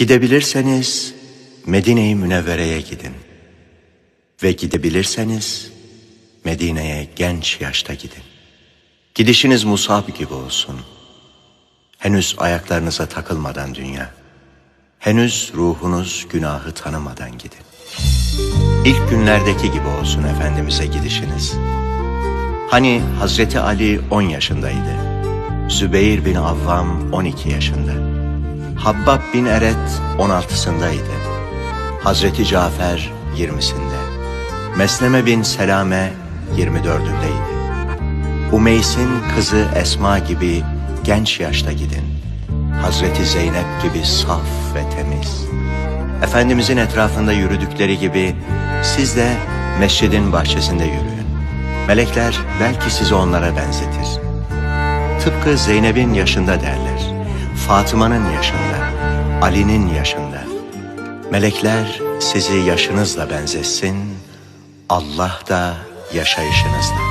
Gidebilirseniz Medine-i Münevvere'ye gidin. Ve gidebilirseniz Medine'ye genç yaşta gidin. Gidişiniz Musab gibi olsun. Henüz ayaklarınıza takılmadan dünya. Henüz ruhunuz günahı tanımadan gidin. İlk günlerdeki gibi olsun Efendimiz'e gidişiniz. Hani Hazreti Ali 10 yaşındaydı. Zübeyir bin Avvam 12 yaşında. Habbab bin Eret 16'sındaydı. Hazreti Cafer 20'sinde. Mesleme bin Selame 24'ündeydi. Umeys'in kızı Esma gibi genç yaşta gidin. Hazreti Zeynep gibi saf ve temiz. Efendimizin etrafında yürüdükleri gibi siz de mescidin bahçesinde yürüyün. Melekler belki sizi onlara benzetir. Tıpkı Zeynep'in yaşında derler. Fatıma'nın yaşında, Ali'nin yaşında. Melekler sizi yaşınızla benzetsin, Allah da yaşayışınızla.